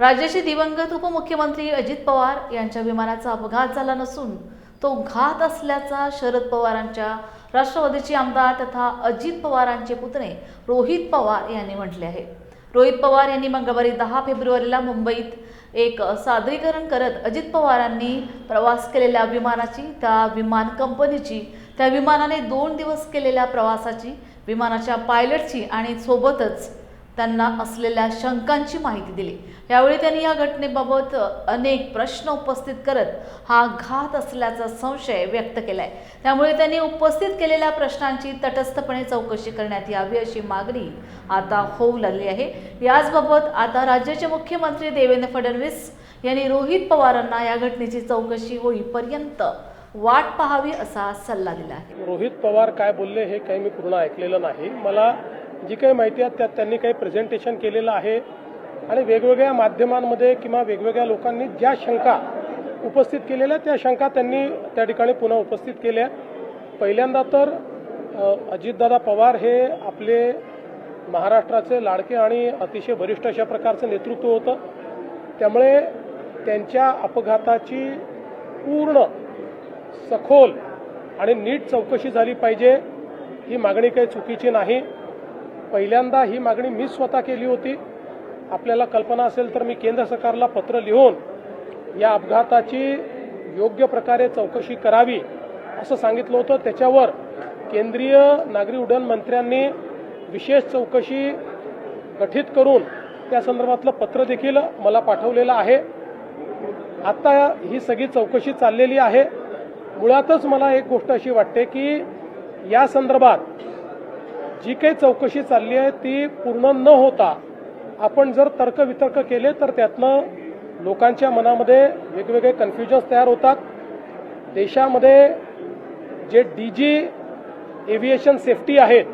राज्याचे दिवंगत उपमुख्यमंत्री अजित पवार यांच्या विमानाचा अपघात झाला नसून तो घात असल्याचा शरद पवारांच्या राष्ट्रवादीचे आमदार तथा अजित पवारांचे पुतणे रोहित पवार यांनी म्हटले आहे. रोहित पवार यांनी मंगळवारी दहा फेब्रुवारीला मुंबईत एक सादरीकरण करत अजित पवारांनी प्रवास केलेल्या विमानाची त्या विमान कंपनीची त्या विमानाने दोन दिवस केलेल्या प्रवासाची विमानाच्या पायलटची आणि सोबतच त्यांना असलेल्या शंकांची माहिती दिली. यावेळी त्यांनी या घटनेबाबत अनेक प्रश्न उपस्थित करत हा घात असल्याचा संशय व्यक्त केलाय. त्यामुळे त्यांनी उपस्थित केलेल्या प्रश्नांची तटस्थपणे चौकशी करण्यात यावी अशी मागणी आता होऊ लागली आहे. याचबाबत आता राज्याचे मुख्यमंत्री देवेंद्र फडणवीस यांनी रोहित पवारांना या घटनेची चौकशी होईपर्यंत वाट पाहावी असा सल्ला दिला आहे. रोहित पवार काय बोलले हे काही मी पूर्ण ऐकलेलं नाही. मला जी काही माहिती आहे त्यात त्यांनी काही प्रेझेंटेशन केलेलं आहे. आणि वेगवेगळ्या माध्यमांमध्ये किंवा वेगवेगळ्या लोकांनी ज्या शंका उपस्थित केलेल्या त्या शंका त्यांनी त्या ठिकाणी पुन्हा उपस्थित केल्या. पहिल्यांदा तर अजितदादा पवार हे आपले महाराष्ट्राचे लाडके आणि अतिशय वरिष्ठ अशा प्रकारचं नेतृत्व होतं. त्यामुळे त्यांच्या अपघाताची पूर्ण सखोल आणि नीट चौकशी झाली पाहिजे ही मागणी काही चुकीची नाही. पहिल्यांदा ही मागणी मी स्वतः केली होती. आपल्याला कल्पना असेल तर मी केंद्र सरकारला पत्र लिहून या अपघाताची योग्य प्रकारे चौकशी करावी असं सांगितलं होतं. त्याच्यावर केंद्रीय नागरी उड्डाण मंत्र्यांनी विशेष चौकशी गठीत करून त्या संदर्भातलं पत्र देखील मला पाठवलेलं आहे. आता ही सगळी चौकशी चाललेली आहे. मुळातच मला एक गोष्ट अशी वाटते की या संदर्भात जी काही चौकशी चालली आहे ती पूर्ण न होता आपण जर तर्कवितर्क केले तर त्यातनं लोकांच्या मनामध्ये वेगवेगळे कन्फ्युजन्स तयार होतात. देशामध्ये जे डी जी एव्हिएशन सेफ्टी आहेत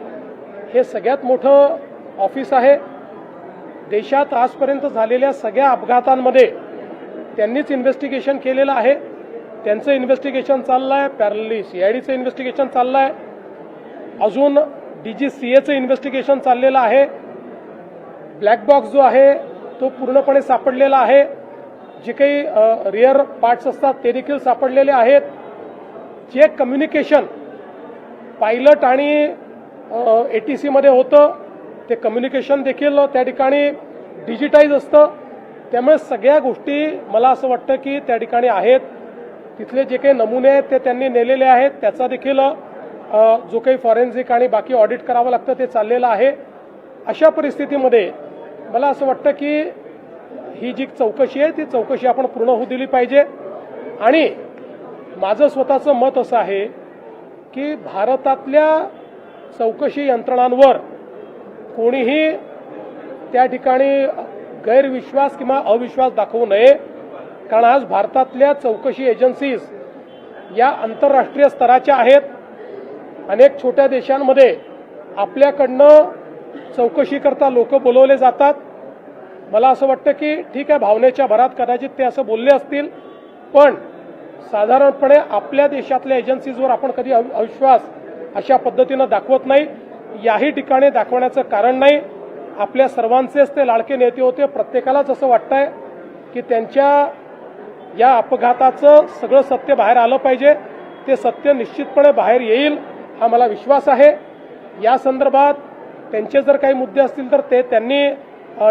हे सगळ्यात मोठं ऑफिस आहे. देशात आजपर्यंत झालेल्या सगळ्या अपघातांमध्ये त्यांनीच इन्व्हेस्टिगेशन केलेलं आहे. त्यांचं इन्व्हेस्टिगेशन चाललं आहे पॅरलली सी आय डीचं इन्व्हेस्टिगेशन चाललं आहे अजून डी जी सी एचं इन्व्हेस्टिगेशन चाललेलं आहे. ब्लॅक बॉक्स जो आहे तो पूर्णपणे सापडलेला आहे. जे काही रिअर पार्ट्स असतात ते देखील सापडलेले आहेत. जे कम्युनिकेशन पायलट आणि ए टी सीमध्ये होतं ते कम्युनिकेशन देखील त्या ठिकाणी डिजिटाईज असतं. त्यामुळे सगळ्या गोष्टी मला असं वाटतं की त्या ठिकाणी आहेत. तिथले जे काही नमुने आहेत ते त्यांनी नेलेले आहेत. त्याचा देखील जो काही फॉरेन्सिक आणि बाकी ऑडिट करावं लागतं ते चाललेलं आहे. अशा परिस्थितीमध्ये मला असं वाटतं की ही जी चौकशी आहे ती चौकशी आपण पूर्ण होऊ दिली पाहिजे. आणि माझं स्वतःचं मत असं आहे की भारतातल्या चौकशी यंत्रणांवर कोणीही त्या ठिकाणी गैरविश्वास किंवा अविश्वास दाखवू नये. कारण आज भारतातल्या चौकशी एजन्सीज या आंतरराष्ट्रीय स्तराच्या आहेत. अनेक छोट्या देशांमध्ये आपल्याकडनं चौकशीकरता लोक बोलवले जातात. मला असं वाटतं की ठीक आहे भावनेच्या भरात कदाचित ते असं बोलले असतील पण साधारणपणे आपल्या देशातल्या एजन्सीजवर आपण कधी अवि- अविश्वास अशा पद्धतीनं दाखवत नाही. याही ठिकाणी दाखवण्याचं कारण नाही. आपल्या सर्वांचेच ते लाडके नेते होते. प्रत्येकालाच असं वाटतंय की त्यांच्या या अपघाताचं सगळं सत्य बाहेर आलं पाहिजे. ते सत्य निश्चितपणे बाहेर येईल. हा मला विश्वास आहे. या संदर्भात त्यांचे जर काही मुद्दे असतील तर ते त्यांनी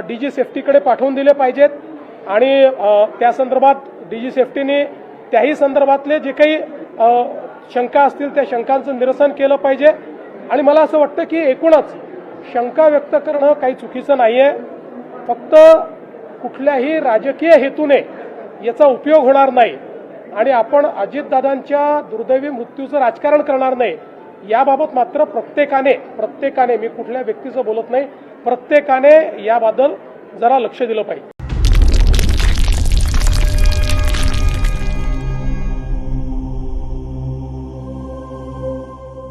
डी जी सेफ्टीकडे पाठवून दिले पाहिजेत. आणि त्या संदर्भात डी जी सेफ्टीने त्याही संदर्भातले जे काही शंका असतील त्या शंकांचं निरसन केलं पाहिजे. आणि मला असं वाटतं की एकूणच शंका व्यक्त करणं काही चुकीचं नाही आहे फक्त कुठल्याही राजकीय हेतूने याचा उपयोग होणार नाही. आणि आपण अजितदादांच्या दुर्दैवी मृत्यूचं राजकारण करणार नाही. याबाबत मात्र प्रत्येकाने प्रत्येकाने मी कुठल्या व्यक्तीचं बोलत नाही प्रत्येकाने याबद्दल जरा लक्ष दिलं पाहिजे.